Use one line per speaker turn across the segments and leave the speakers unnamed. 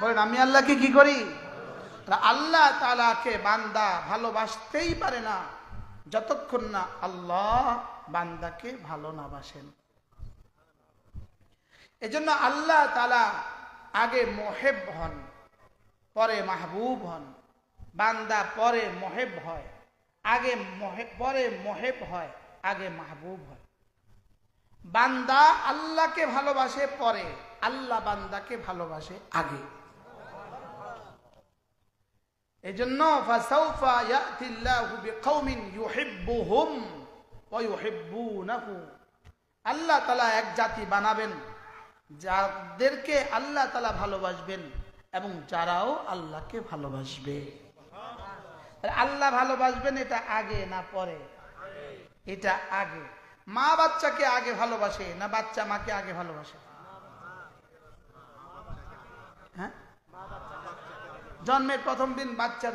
বলেন, আমি আল্লাহকে কি করি? আল্লাহ তালাকে বান্দা ভালোবাসতেই পারে না, যতক্ষণ না আল্লাহ বান্দাকে ভালো না বাসেন। এজন্য আল্লাহ তালা আগে মোহেব হন, পরে মাহবুব হন। বান্দা পরে মোহেব হয়, আগে পরে মোহেব হয়, আগে মাহবুব হয়। বান্দা আল্লাহকে ভালোবাসে, পরে আল্লাহ বান্দাকে ভালোবাসে আগে। এজন্য, ফাসাউফা ইয়াতিল্লাহু বিকৌমিন ইউহিব্বুহুম ওয়া ইউহিব্বুনাহু। আল্লাহ তাআলা এক জাতি বানাবেন যাদেরকে আল্লাহ তাআলা ভালোবাসবেন এবং যারাও আল্লাহকে ভালোবাসবে। আল্লাহ ভালোবাসবেন এটা আগে না পরে? এটা আগে। মা বাচ্চাকে আগে ভালোবাসে না বাচ্চা মাকে আগে ভালোবাসে? জন্মের প্রথম দিন বাচ্চার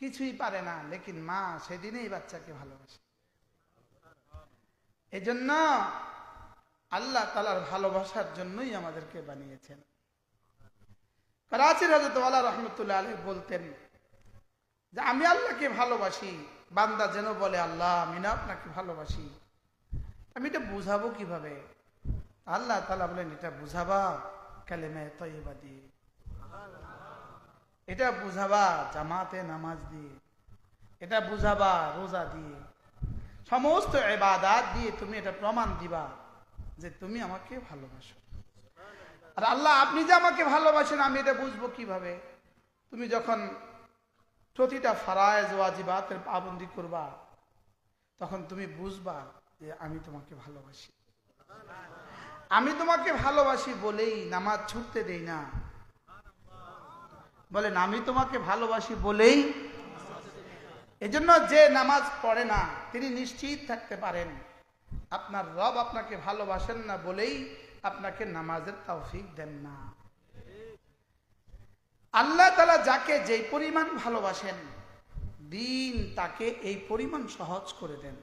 কিছুই পারে না, লেকিন মা সেদিনেই বাচ্চাকে ভালোবাসে। এই জন্য আল্লাহ তালার ভালোবাসার জন্যই আমাদেরকে বানিয়েছেন। করাচির হজরত আল্লাহ রহমতুল্লাহ আলী বলতেন যে, আমি আল্লাহকে ভালোবাসি, বান্দা যেন বলে, আল্লাহ, আমি না আপনাকে ভালোবাসি। আমি এটা বুঝাবো কীভাবে? আল্লাহ তালা বলেন, এটা বুঝাবা কালেমে তৈবা দিয়ে। এটা বুঝাবা জামাতে নামাজ দিয়ে, এটা বুঝাবা রোজা দিয়ে। সমস্ত এবাদাত দিয়ে তুমি এটা প্রমাণ দিবা যে তুমি আমাকে ভালোবাসো। আর আল্লাহ, আপনি যে আমাকে ভালোবাসেন, আমি এটা বুঝব কীভাবে? তুমি যখন প্রতিটা ফারায়জ ওয়াজিবাতের পাবন্দি করবা, তখন তুমি বুঝবা যে আমি তোমাকে ভালোবাসি। আমি তোমাকে ভালোবাসি বলেই, নামাজ ছুটতে দেই না। বলেন, আমি তোমাকে ভালোবাসি বলেই এজন্য যে নামাজ পড়ে না, তিনি নিশ্চিত থাকতে পারেন। আপনার রব আপনাকে ভালোবাসেন না বলেই আপনাকে নামাজের তৌফিক দেন না। আল্লাহ তালা যাকে যেই পরিমাণ ভালোবাসেন, দিন তাকে এই পরিমাণ সহজ করে দেন।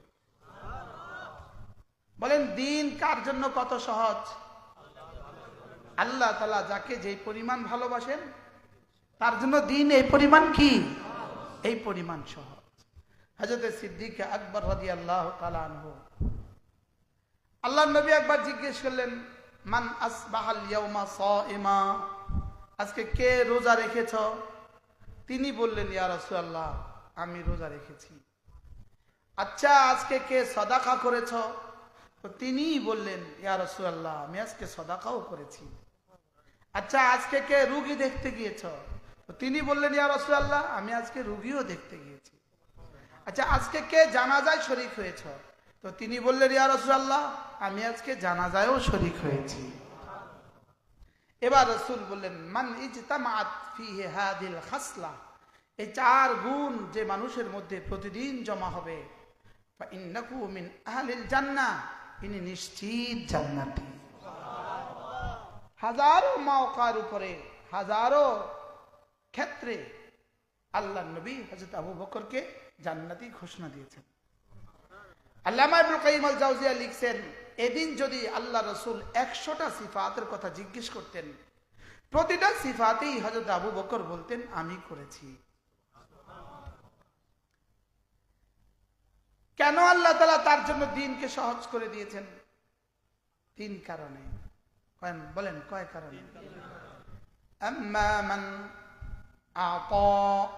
বলেন, দিন কার জন্য কত সহজ? আল্লাহ তালা যাকে যেই পরিমাণ ভালোবাসেন তার জন্য দিন এই পরিমাণ কি? এই পরিমাণ সহজ হজরত সিদ্দিক আকবর রাজি আল্লাহ আল্লাহ নবী একবার জিজ্ঞেস করলেন, মান আসবাহাল ইয়াউমা সাইমা? আজকে কে রোজা রেখেছ? তিনি বললেন, ইয়া রাসূলুল্লাহ, আমি রোজা রেখেছি। আচ্ছা আজকে কে সদাকা করেছ? তো তিনিই বললেন, ইয়া রাসূলুল্লাহ, আমি আজকে সদাকাও করেছি। আচ্ছা আজকে কে রুগী দেখতে গিয়েছ? তিনি বললেন, ইয়া রাসূলুল্লাহ, আমি আজকে রুগীও দেখতে গিয়েছি। আচ্ছা আজকে কে জানাজায় শরিক হয়েছ? তো তিনি বললেন, ইয়া রাসূলুল্লাহ, আমি আজকে জানাজায়ও শরিক হয়েছি। এবার রসুল বললেন, মান খাসলা, এই চার গুণ যে মানুষের মধ্যে প্রতিদিন জমা হবে মিন জান্নাহ, ইনি নিশ্চিত জান্নাতি। হাজারো মাওকার উপরে, হাজারো ক্ষেত্রে আল্লাহ নবী হজরত আবু বকরকে জান্নাতি ঘোষণা দিয়েছেন। আল্লামা লিখছেন, এদিন যদি আল্লাহ রসুল একশোটা সিফাতের কথা জিজ্ঞেস করতেন, প্রতিটা সিফাতেই হজরত আবু বকর বলতেন, আমি করেছি। কেন আল্লাহ তালা তার জন্য দিনকে সহজ করে দিয়েছেন? তিন কারণে। বলেন, কয় কারণে? أعطى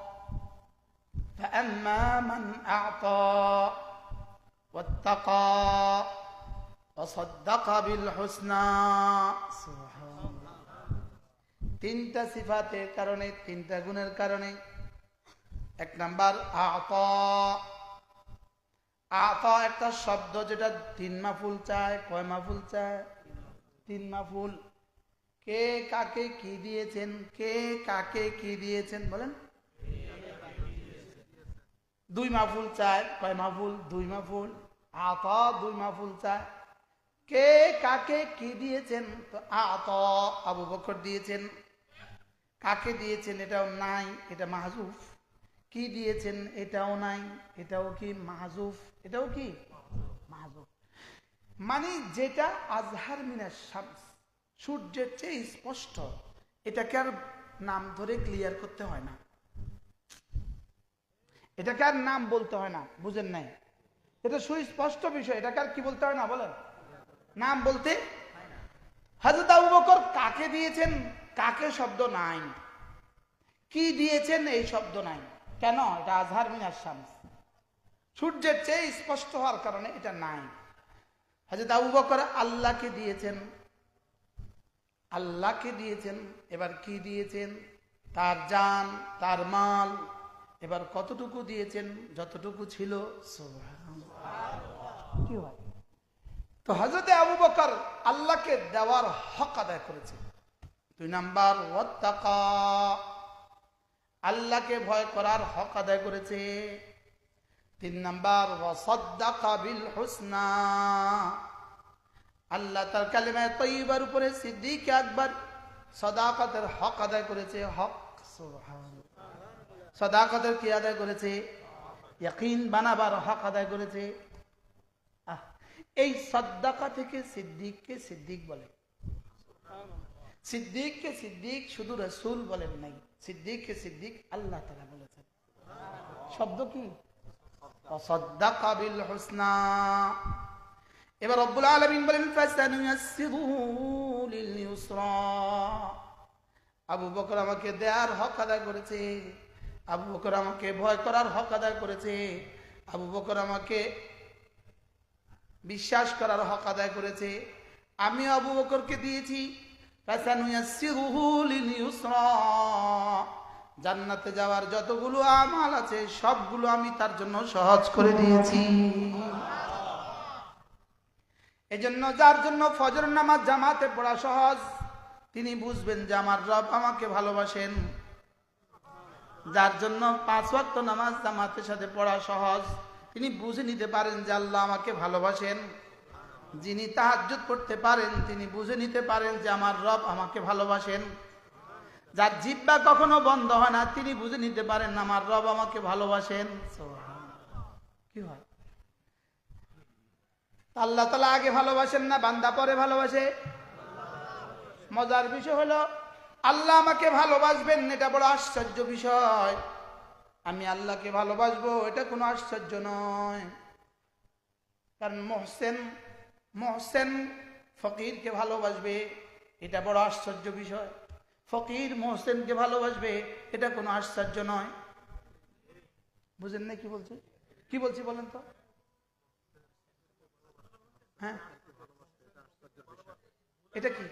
فأما من أعطى واتقى وصدق بالحسنى سبحان الله তিনটা সিফাতের কারণে তিনটা গুণের কারণে এক নাম্বার আত আত একটা শব্দ যেটা তিন মাফুল চায় কয় মাফুল চায় তিন মাফুল কে কাকে কি দিয়েছেন? কে কাকে কি দিয়েছেন? বলেন। দুই মাফুল চায়। কয় মাফুল দুই মাফুল আত দুই মাফুল চায়। কে কাকে কি দিয়েছেন? আত আবু বকর দিয়েছেন। কাকে দিয়েছেন? এটাও নাই, এটা মাহজুফ কি দিয়েছেন? এটাও নাই, এটাও কি মাহজুফ এটাও কি? মাহজুফ মানে যেটা আজহার মিনার শামস। সূর্যের চেয়ে স্পষ্ট। এটাকে আর নাম ধরে ক্লিয়ার করতে হয় না। এটাকে আর নাম বলতে হয় না, বুঝেন নাই? এটা সুস্পষ্ট বিষয়, এটাকে আর কি বলতে হয় না, বলেন? নাম বলতে হাজরত আবু বকর কাকে দিয়েছেন? কাকে শব্দ নাই? কি দিয়েছেন এই শব্দ নাই? কেন? এটা আজহার মিনার শামস সূর্যের চেয়ে স্পষ্ট হওয়ার কারণে এটা নাই। হাজরত আবু বকর আল্লাহকে দিয়েছেন। আল্লাহকে দিয়েছেন, এবার কি দিয়েছেন? তার জান, তার মাল, এবার কতটুকু দিয়েছেন? যতটুকু ছিল। কি হয়? তো হজরতে আবু বকর আল্লাহকে দেওয়ার হক আদায় করেছে। দুই নাম্বার আল্লাহকে ভয় করার হক আদায় করেছে। তিন নাম্বার বিল হুসনা। আল্লাহ তার কালিমায় তৈবার উপরে সিদ্দিক আকবর সদাকতের হক আদায় করেছে, হক। সদাকতের কি আদায় করেছে? ইয়াকিন বানাবার হক আদায় করেছে। এই সদ্দাকা থেকে সিদ্দিককে সিদ্দিক বলে। সিদ্দিককে সিদ্দিক শুধু রসুল বলেন নাই, সিদ্দিককে সিদ্দিক আল্লাহ তারা বলেছেন। শব্দ কি? অসদ্দাকা বিল হুসনা। এবার রব্বুল আলামিন বলেন আবু বকর আমাকে দেয়ার হক আদায় করেছে। আবু বকর আমাকে ভয় করার হক আদায় করেছে। আবু বকর আমাকে বিশ্বাস করার হক আদায় করেছে। আমি আবু বকরকে দিয়েছি জান্নাতে যাওয়ার যতগুলো আমাল আছে, সবগুলো আমি তার জন্য সহজ করে দিয়েছি। এজন্য যার জন্য ফজর নামাজ জামাতে পড়া সহজ, তিনি বুঝবেন যে আমার রব আমাকে ভালোবাসেন। যার জন্য পাঁচ ওয়াক্ত নামাজ জামাতের সাথে পড়া সহজ, তিনি বুঝে নিতে পারেন যে আল্লাহ আমাকে ভালোবাসেন। যিনি তাহাজ্জুদ করতে পারেন, তিনি বুঝে নিতে পারেন যে আমার রব আমাকে ভালোবাসেন। যার জিব্বা কখনো বন্ধ হয় না, তিনি বুঝে নিতে পারেন আমার রব আমাকে ভালোবাসেন। কি হয়? আল্লাহ তালা আগে ভালোবাসেন না, বান্দা পরে ভালোবাসে। মজার বিষয় হলো, আল্লাহ আমাকে ভালোবাসবেন এটা বড় আশ্চর্য বিষয়। আমি আল্লাহকে ভালোবাসবো, এটা কোনো আশ্চর্য নয়। কারণ মহসেন মহসেন ফকিরকে ভালোবাসবে, এটা বড় আশ্চর্য বিষয়। ফকির মহসেনকে ভালোবাসবে, এটা কোনো আশ্চর্য নয়। বুঝেন না কি বলছি? কি বলছি বলেন তো? হ্যাঁ এটা কি?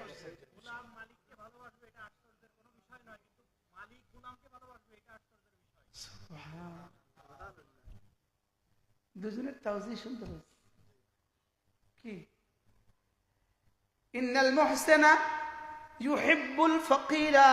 দুজনের তাওজি শুনতে হয়েছে কি? ইন্নাল মুহসিনা ইউহিব্বুল ফকিরা।